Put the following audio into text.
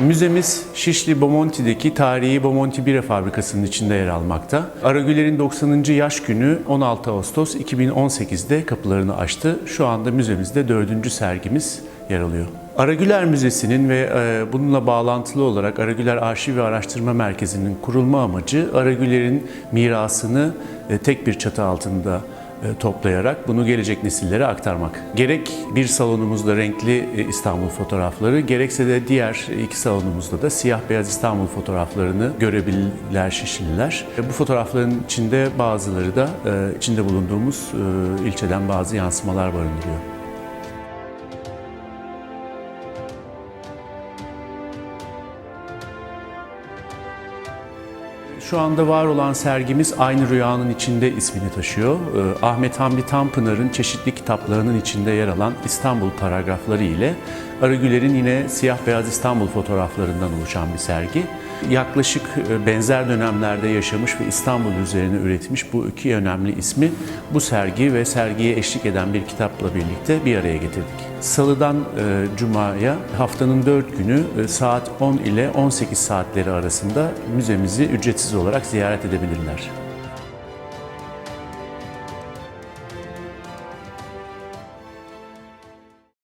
Müzemiz Şişli Bomonti'deki tarihi Bomonti Bira Fabrikası'nın içinde yer almakta. Aragüler'in 90. yaş günü 16 Ağustos 2018'de kapılarını açtı. Şu anda müzemizde dördüncü sergimiz yer alıyor. Aragüler Müzesi'nin ve e, bununla bağlantılı olarak Aragüler Arşiv ve Araştırma Merkezi'nin kurulma amacı Aragüler'in mirasını e, tek bir çatı altında toplayarak bunu gelecek nesillere aktarmak. Gerek bir salonumuzda renkli e, İstanbul fotoğrafları, gerekse de diğer iki salonumuzda da siyah beyaz İstanbul fotoğraflarını görebilirler Şişliler. E, Bu fotoğrafların içinde bazıları da e, içinde bulunduğumuz e, ilçeden bazı yansımalar barındırıyor. Şu anda var olan sergimiz Aynı Rüyanın içinde ismini taşıyor. Ee, Ahmet Hamdi Tanpınar'ın çeşitli kitaplarının içinde yer alan İstanbul paragrafları ile Arıgüler'in yine siyah beyaz İstanbul fotoğraflarından oluşan bir sergi. Yaklaşık e, benzer dönemlerde yaşamış ve İstanbul üzerine üretmiş bu iki önemli ismi bu sergi ve sergiye eşlik eden bir kitapla birlikte bir araya getirdik. Salıdan e, Cuma'ya haftanın 4 günü e, saat 10 ile 18 saatleri arasında müzemizi ücretsiz olarak ziyaret edebilirler.